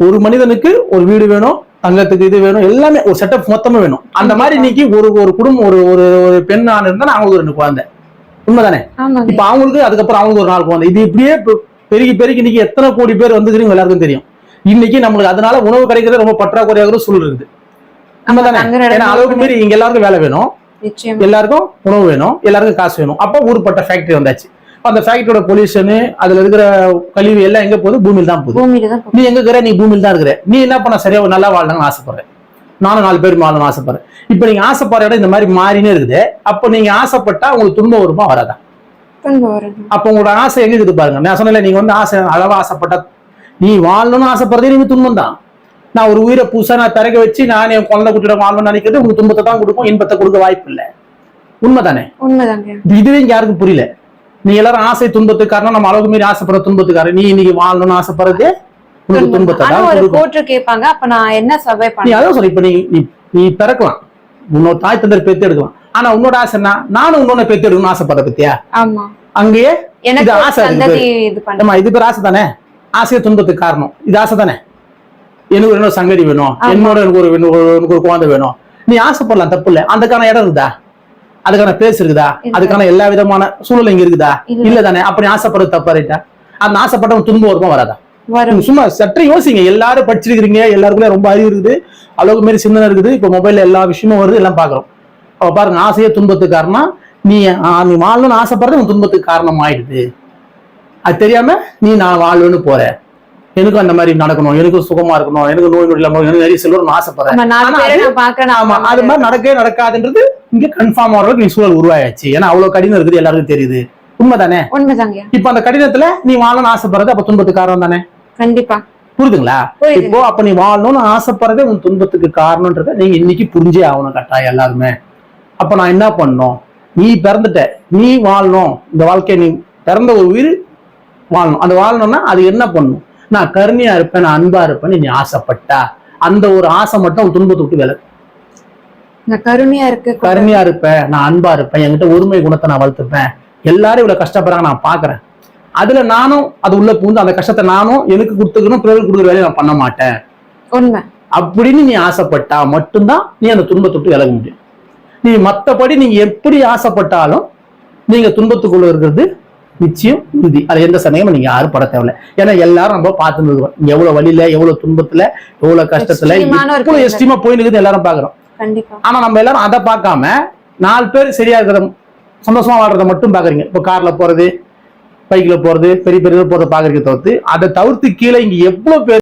ஒரு மனிதனுக்கு ஒரு வீடு வேணும் தங்கத்துக்கு இது வேணும் எல்லாமே ஒரு செட்டப் மொத்தமா வேணும். அந்த மாதிரி இன்னைக்கு ஒரு ஒரு குடும்பம் ஒரு ஒரு ஒரு பெண் ஆண் இருந்தா அவங்களுக்கு ஒரு ரெண்டு குழந்தை. உண்மைதானே? இப்ப அவங்களுக்கு அதுக்கப்புறம் அவங்களுக்கு ஒரு நாள் குழந்தை. இது இப்படியே பெருகி பெருகி இன்னைக்கு எத்தனை கோடி பேர் வந்துக்கிறீங்க எல்லாருக்கும் தெரியும். இன்னைக்கு நம்மளுக்கு அதனால உணவு கிடைக்கிறது ரொம்ப பற்றாக்குறையாக சூழல் இருக்குது உண்மைதானே? ஏன்னா அளவுக்கு மீறி இங்க எல்லாருக்கும் வேலை வேணும். எல்லாருக்கும் உணவு வேணும் எல்லாருக்கும் காசு வேணும். அப்போ ஊருப்பட்ட ஃபேக்டரி வந்தாச்சு. அந்த ஃபேக்டரியோட பொல்யூஷனு அதுல இருக்கிற கழிவு எல்லாம் எங்க போகுது? பூமியில் தான் போகுது. நீ எங்க இருக்கிற? நீ பூமியில் தான் இருக்கிற. நீ என்ன பண்ண? சரியா நல்லா வாழணும்னு ஆசைப்படுற நானும் நாலு பேர் வாழணும்னு ஆசைப்படுறேன். இப்ப நீங்க ஆசைப்படுற இடம் இந்த மாதிரி மாறினே இருக்குது. அப்ப நீங்க ஆசைப்பட்டா உங்களுக்கு துன்பம் வருமா? வராதா? அப்ப உங்களோட ஆசை எங்க இருக்குது பாருங்க. நான் சொன்னல நீங்க வந்து ஆசை அளவா ஆசைப்பட்டா நீ வாழணும்னு ஆசைப்படுறதே நீங்க துன்பம் தான். நான் ஒரு உயிரை புதுசா நான் பிறக்க வச்சு நான் என் குழந்தை குட்டியோட வாழணும்னு நினைக்கிறது உங்களுக்கு துன்பத்தை தான் கொடுக்கும் இன்பத்தை கொடுக்க வாய்ப்பு இல்லை. உண்மைதானே? உண்மைதாங்க. இது இதுவே இங்க யாருக்கும் புரியல. நீ எல்லாரும் ஆசை துன்பத்துக்கு காரணம் நம்ம அளவுக்கு மீறி ஆசைப்படுற துன்பத்துக்காரன் நீ இன்னைக்கு வாழணும்னு ஆசைப்படுறது உனக்கு துன்பத்தை? கேட்பாங்க அப்ப நான் என்ன சர்வை நீ பண்ணேன் அதான் சொல்ற இப்ப நீ நீ பிறக்கலாம். உன்னோட தாய் தந்தர் பெத்து எடுக்கலாம். ஆனா உன்னோட ஆசை என்ன? நானும் உன்னோட பெத்து எடுக்கணும்னு ஆசைப்படுற பத்தியா? ஆமா. அங்கேயே எனக்கு ஆசை பண்ண நம்ம இது பேர் ஆசை தானே ஆசைய துன்பத்துக்கு காரணம். இது ஆசை தானே எனக்கு ஒரு இன்னொரு சங்கதி வேணும். என்னோட எனக்கு ஒரு எனக்கு ஒரு- எனக்கு ஒரு குழந்தை வேணும். நீ ஆசைப்படலாம் தப்பு இல்லை. அதுக்கான இடம் இருக்குதா? அதுக்கான பேஸ் இருக்குதா. அதுக்கான எல்லா விதமான சூழல் இங்க இருக்குதா? இல்ல. தானே? அப்படி ஆசைப்படுறது தப்பா ரைட்டா அந்த ஆசைப்பட்டவன் துன்பம் வருமா வராதா? சும்மா சற்று யோசிங்க. எல்லாரும் படிச்சிருக்கிறீங்க எல்லாருக்குள்ளே ரொம்ப அறிவு இருக்குது. அளவுக்கு மாரி சிந்தனை இருக்குது. இப்ப மொபைல்ல எல்லா விஷயமும் வருது எல்லாம் பாக்குறோம் அப்ப பாருங்க ஆசையே துன்பத்துக்கு காரணம். நீ நீ வாழணும்னு ஆசைப்படுறது உன் துன்பத்துக்கு காரணம் ஆயிடுது அது தெரியாம நீ நான் வாழணும்னு போற. எனக்கும் அந்த மாதிரி நடக்கணும். எனக்கும் சுகமா இருக்கணும். எனக்கு நோய் நொடி இல்லாம எனக்கு நிறைய செல்வம் ஆசைப்படுறேன். ஆமா அது மாதிரி நடக்கவே நடக்காதுன்றது இங்க கன்ஃபார்ம் ஆகிறதுக்கு நீ சூழல் உருவாயாச்சு. ஏன்னா அவ்வளவு கடினம் இருக்குது எல்லாருக்கும் தெரியுது. உண்மைதானே? உண்மைதாங்க. இப்ப அந்த கடினத்துல நீ வாழணும்னு ஆசைப்படுறது அப்ப துன்பத்துக்கு காரணம் தானே? கண்டிப்பா. புரியுதுங்களா? புரியுது இப்போ அப்ப நீ வாழணும்னு ஆசைப்படுறதே உன் துன்பத்துக்கு காரணம்ன்றத நீங்க இன்னைக்கு புரிஞ்சே ஆகணும் கட்டாயம் எல்லாருமே. அப்ப நான் என்ன பண்ணணும்? நீ பிறந்துட்ட நீ வாழணும். இந்த வாழ்க்கைய நீ பிறந்த ஒரு உயிர் வாழணும். அந்த வாழணும்னா அது என்ன பண்ணும்? நான் கருணையா இருப்பேன் நான் அன்பா இருப்பேன்னு நீ ஆசைப்பட்டா. அந்த ஒரு ஆசை மட்டும் துன்பத்தை விட்டு விலகு கருணையா இருக்கு கருணையா இருப்பேன். நான் அன்பா இருப்பேன். என்கிட்ட ஒருமை குணத்தை நான் வளர்த்துப்பேன். எல்லாரும் இவ்வளவு கஷ்டப்படுறாங்க நான் பாக்குறேன். அதுல நானும் அது உள்ள பூந்து அந்த கஷ்டத்தை நானும் எனக்கு கொடுத்துக்கணும் பிறகு கொடுக்குற வேலையை நான் பண்ண மாட்டேன். உண்மை. அப்படின்னு நீ ஆசைப்பட்டா மட்டும்தான் நீ அந்த துன்பத்தை விட்டு விலக முடியும். நீ மத்தபடி நீங்க எப்படி ஆசைப்பட்டாலும் நீங்க துன்பத்துக்குள்ள இருக்கிறது நிச்சயம் உறுதி. அது எந்த சமயமும் நீங்க யாரும் பட தேவையில்ல. ஏன்னா எல்லாரும் நம்ம பார்த்து இருக்கோம் எவ்வளவு வழியில எவ்வளவு துன்பத்துல எவ்வளவு கஷ்டத்துல. எஸ்டிமா போயின்னு எல்லாரும் பாக்குறோம். ஆனா நம்ம எல்லாரும் அதை பார்க்காம நாலு பேர் சரியா இருக்கிற சந்தோஷமா வாழ்றத மட்டும் பாக்குறீங்க இப்போ கார்ல போறது பைக்ல போறது பெரிய பெரிய போறத பாக்குறீங்க தவிர்த்து அதை தவிர்த்து கீழே இங்க எவ்வளவு பேர்